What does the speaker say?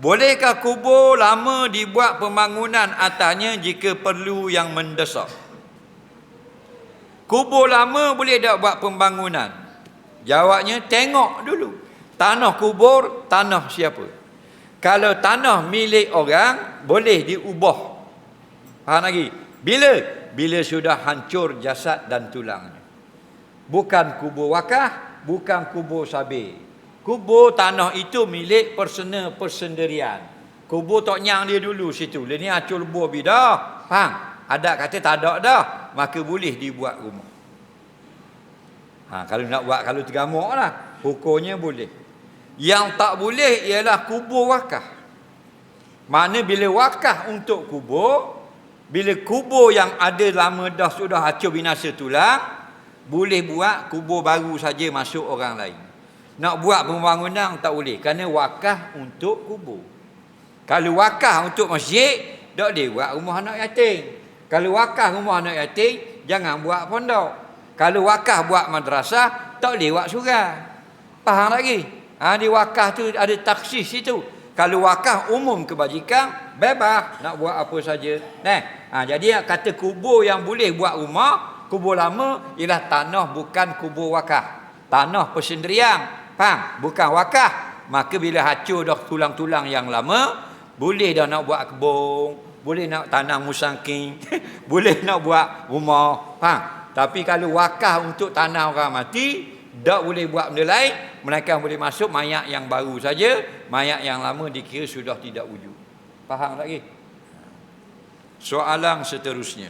Bolehkah kubur lama dibuat pembangunan atasnya jika perlu yang mendesak? Kubur lama boleh tak buat pembangunan? Jawabnya tengok dulu. Tanah kubur, tanah siapa? Kalau tanah milik orang, boleh diubah. Faham lagi? Bila? Bila sudah hancur jasad dan tulangnya. Bukan kubur wakah, bukan kubur sabir. Kubur tanah itu milik personal persendirian. Kubur tok nyang dia dulu situ. Dia ni acul lebur bidah. Faham? Ada kata tak ada dah. Maka boleh dibuat rumah. Ha, kalau nak buat kalau tergamuk lah. Hukumnya boleh. Yang tak boleh ialah kubur wakah. Mana bila wakah untuk kubur. Bila kubur yang ada lama dah sudah acur binasa tulang. Boleh buat kubur baru saja masuk orang lain. Nak buat pembangunan tak boleh kerana wakaf untuk kubur. Kalau wakaf untuk masjid, tak boleh buat rumah anak yatim. Kalau wakaf rumah anak yatim, jangan buat pondok. Kalau wakaf buat madrasah, tak boleh buat surah. Faham lagi? Ha, di wakaf tu ada taksis itu. Kalau wakaf umum kebajikan, bebas nak buat apa saja. Nah, ha, jadi kata kubur yang boleh buat rumah, kubur lama ialah tanah bukan kubur wakaf. Tanah persendirian. Faham? Bukan wakaf. Maka bila hacur dah tulang-tulang yang lama, boleh dah nak buat kebun, boleh nak tanam musangking, boleh nak buat rumah. Faham? Tapi kalau wakaf untuk tanah orang mati, tak boleh buat benda lain, mereka boleh masuk mayat yang baru saja, mayat yang lama dikira sudah tidak wujud. Faham lagi? Soalan seterusnya.